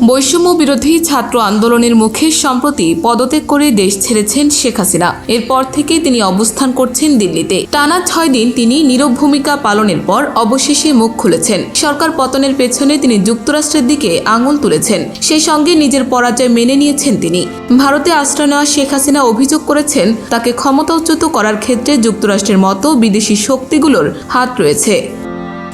বৈষম্য বিরোধী ছাত্র আন্দোলনের মুখে সম্প্রতি পদত্যাগ করে দেশ ছেড়েছেন শেখ হাসিনা। এরপর থেকে তিনি অবস্থান করছেন দিল্লিতে। টানা ছয় দিন তিনি নীরব ভূমিকা পালনের পর অবশেষে মুখ খুলেছেন। সরকার পতনের পেছনে তিনি যুক্তরাষ্ট্রের দিকে আঙুল তুলেছেন। সেই সঙ্গে নিজের পরাজয় মেনে নিয়েছেন তিনি। ভারতে আশ্রয় নেওয়া শেখ হাসিনা অভিযোগ করেছেন, তাকে ক্ষমতাচ্যুত করার ক্ষেত্রে যুক্তরাষ্ট্রের মতো বিদেশি শক্তিগুলোর হাত রয়েছে।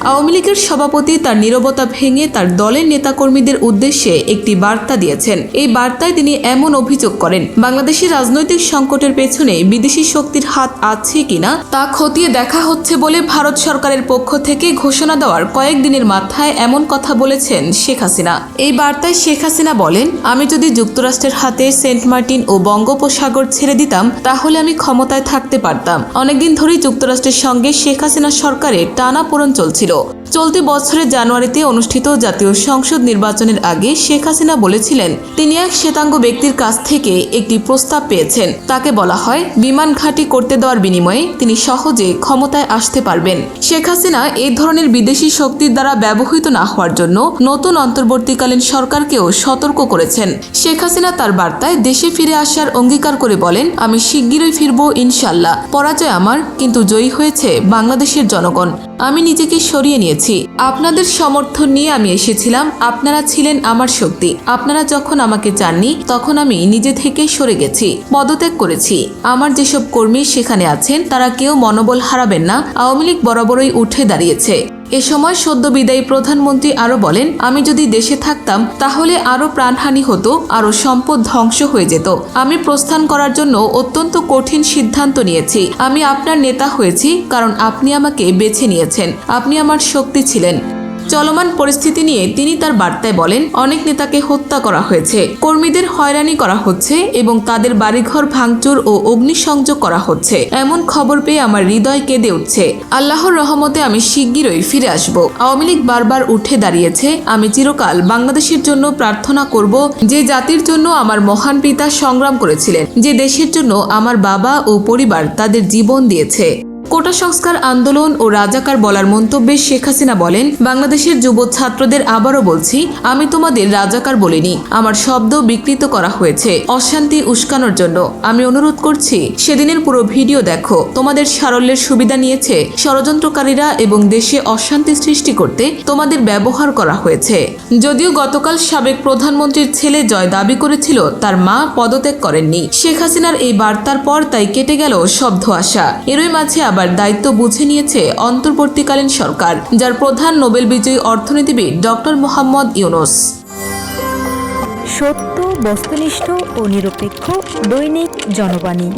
আওয়ামী লীগের সভাপতি তার নীরবতা ভেঙে তার দলের নেতাকর্মীদের উদ্দেশ্যে একটি বার্তা দিয়েছেন। এই বার্তায় তিনি এমন অভিযোগ করেন, বাংলাদেশের রাজনৈতিক সংকটের পেছনে বিদেশি শক্তির হাত আছে কিনা তা খতিয়ে দেখা হচ্ছে বলে ভারত সরকারের পক্ষ থেকে ঘোষণা দেওয়ার কয়েকদিনের মাথায় এমন কথা বলেছেন শেখ হাসিনা। এই বার্তায় শেখ হাসিনা বলেন, আমি যদি যুক্তরাষ্ট্রের হাতে সেন্ট মার্টিন ও বঙ্গোপসাগর ছেড়ে দিতাম, তাহলে আমি ক্ষমতায় থাকতে পারতাম। অনেকদিন ধরেই যুক্তরাষ্ট্রের সঙ্গে শেখ হাসিনা সরকারের টানা পোড়ন চলছিল। mundo. চলতি বছরের জানুয়ারিতে অনুষ্ঠিত জাতীয় সংসদ নির্বাচনের আগে শেখ হাসিনা বলেছিলেন, তিনি এক শ্বেতাঙ্গ ব্যক্তির কাছ থেকে একটি প্রস্তাব পেয়েছেন। তাকে বলা হয়, বিমান ঘাঁটি করতে দেওয়ার বিনিময়ে তিনি সহজে ক্ষমতায় আসতে পারবেন। শেখ হাসিনা এই ধরনের বিদেশি শক্তির দ্বারা ব্যবহৃত না হওয়ার জন্য নতুন অন্তর্বর্তীকালীন সরকারকেও সতর্ক করেছেন। শেখ হাসিনা তার বার্তায়, দেশে ফিরে আসার অঙ্গীকার করে বলেন, আমি শিগগিরই ফিরব ইনশাল্লাহ পরাজয় আমার, কিন্তু জয়ী হয়েছে বাংলাদেশের জনগণ। আমি নিজেকে সরিয়ে নিয়েছি। আপনাদের সমর্থন নিয়ে আমি এসেছিলাম। আপনারা ছিলেন আমার শক্তি। আপনারা যখন আমাকে চাননি, তখন আমি নিজে থেকে সরে গেছি। পদত্যাগ করেছি। আমার যেসব কর্মী সেখানে আছেন, তারা কেউ মনোবল হারাবেন না। আওয়ামী লীগ বরাবরই উঠে দাঁড়িয়েছে। এ সময় সদ্য বিদায়ী প্রধানমন্ত্রী আরও বলেন, আমি যদি দেশে থাকতাম, তাহলে আরও প্রাণহানি হতো আরও সম্পদ ধ্বংস হয়ে যেত। আমি প্রস্থান করার জন্য অত্যন্ত কঠিন সিদ্ধান্ত নিয়েছি। আমি আপনার নেতা হয়েছি, কারণ আপনি আমাকে বেছে নিয়েছেন। আপনি আমার শক্তি ছিলেন। চলমান পরিস্থিতি নিয়ে তিনি তার বার্তায় বলেন, অনেক নেতাকে হত্যা করা হয়েছে, কর্মীদের হয়রানি করা হচ্ছে এবং তাদের বাড়িঘর ভাঙচুর ও অগ্নিসংযোগ করা হচ্ছে। এমন খবর পেয়ে আমার হৃদয় কেঁদে উঠছে। আল্লাহর রহমতে আমি শিগগিরই ফিরে আসব। আওয়ামী লীগ বারবার উঠে দাঁড়িয়েছে। আমি চিরকাল বাংলাদেশের জন্য প্রার্থনা করব যে জাতির জন্য আমার মহান পিতা সংগ্রাম করেছিলেন, যে দেশের জন্য আমার বাবা ও পরিবার তাদের জীবন দিয়েছে। কোটা সংস্কার আন্দোলন ও রাজাকার বলার মন্তব্যে শেখ হাসিনা বলেন, বাংলাদেশের যুব ছাত্রদের আবারও বলছি, আমি তোমাদের রাজাকার বলিনি, আমার শব্দ বিকৃত করা হয়েছে, অশান্তি উস্কানোর জন্য। আমি অনুরোধ করছি, সেদিনের পুরো ভিডিও দেখো, তোমাদের সারল্যের সুবিধা নিয়েছে, ষড়যন্ত্রকারীরা এবং দেশে অশান্তি সৃষ্টি করতে তোমাদের ব্যবহার করা হয়েছে। যদিও গতকাল সাবেক প্রধানমন্ত্রীর ছেলে জয় দাবি করেছিল, তার মা পদত্যাগ করেননি। শেখ হাসিনার এই বার্তার পর তাই কেটে গেল শব্দ আশা। এরই মাঝে আবার দায়িত্ব বুঝে নিয়েছে অন্তর্বর্তীকালীন সরকার, যার প্রধান নোবেল বিজয়ী অর্থনীতিবিদ ডক্টর মোহাম্মদ ইউনুস। সত্য, বস্তুনিষ্ঠ ও নিরপেক্ষ দৈনিক জনবাণী।